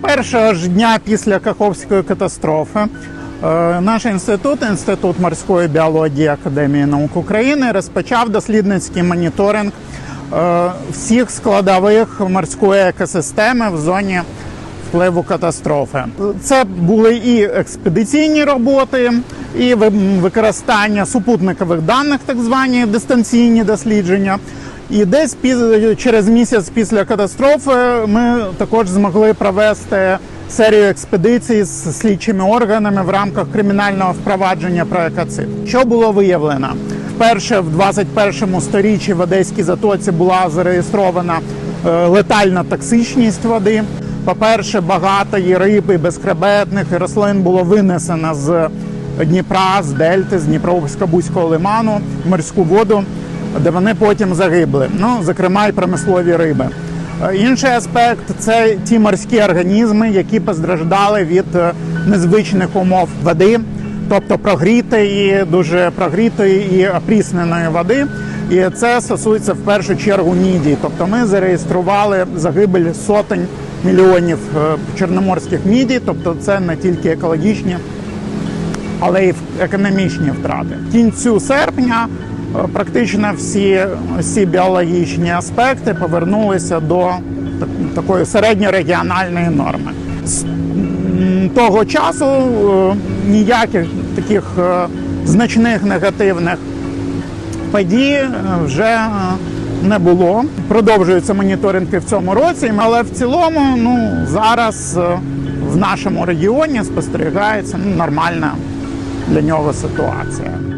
першого ж дня після Каховської катастрофи е, наш інститут, інститут морської біології Академії наук України, розпочав дослідницький моніторинг е, всіх складових морської екосистеми в зоні впливу катастрофи. Це були і експедиційні роботи, і використання супутникових даних, так звані дистанційні дослідження. І десь через місяць після катастрофи ми також змогли провести серію експедицій з слідчими органами в рамках кримінального впровадження про екоцид. Що було виявлено? Вперше в 21 сторіччі в Одеській затоці була зареєстрована е, летальна токсичність води. По-перше, багато і риби, і безхребетних і рослин було винесено з Дніпра, з Дельти, з Дніпровсько-Бузького лиману морську воду, де вони потім загибли. Ну, зокрема, і промислові риби. Е, Інший аспект це ті морські організми, які постраждали від е, незвичних умов води, тобто прогрітої, дуже прогрітої і опрісненої води. І це стосується в першу чергу мідії. Тобто ми зареєстрували загибель сотень мільйонів е, чорноморських мідій, тобто це не тільки екологічні, але й економічні втрати. Кінцю серпня практично всі, всі біологічні аспекти повернулися до такої середньорегіональної норми. З того часу е, ніяких таких е, значних негативних подій е, вже не було. Продовжуються моніторинги в цьому році, але в цілому, ну зараз в нашому регіоні спостерігається ну, нормальна для нього ситуація.